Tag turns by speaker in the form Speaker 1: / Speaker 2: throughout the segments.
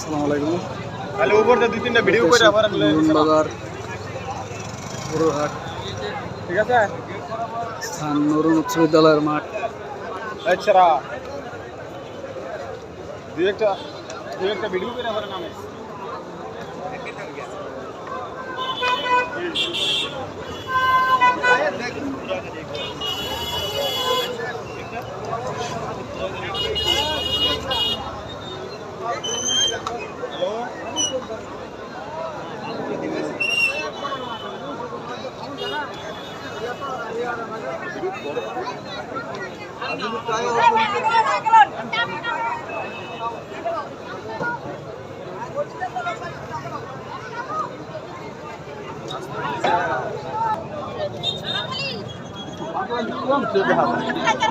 Speaker 1: আসসালামু আলাইকুম।
Speaker 2: তাহলে উপর দুই তিনটা ভিডিও করে আবার
Speaker 1: বাজার পুরোহাট
Speaker 2: ঠিক আছে?
Speaker 1: স্থান নরুন উচ্চ বিদ্যালয়ের মাঠ।
Speaker 2: আচ্ছা দুই একটা দুই একটা ভিডিও করে আবার নামে Come to the house.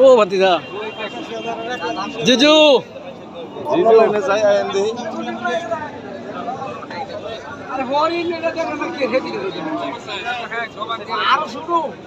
Speaker 1: ও ভাতিজা। জিজু।
Speaker 2: ভিডিও এনে যাই আইন দেই
Speaker 1: আরে হরিণ, এটা দেখো না কে রেডি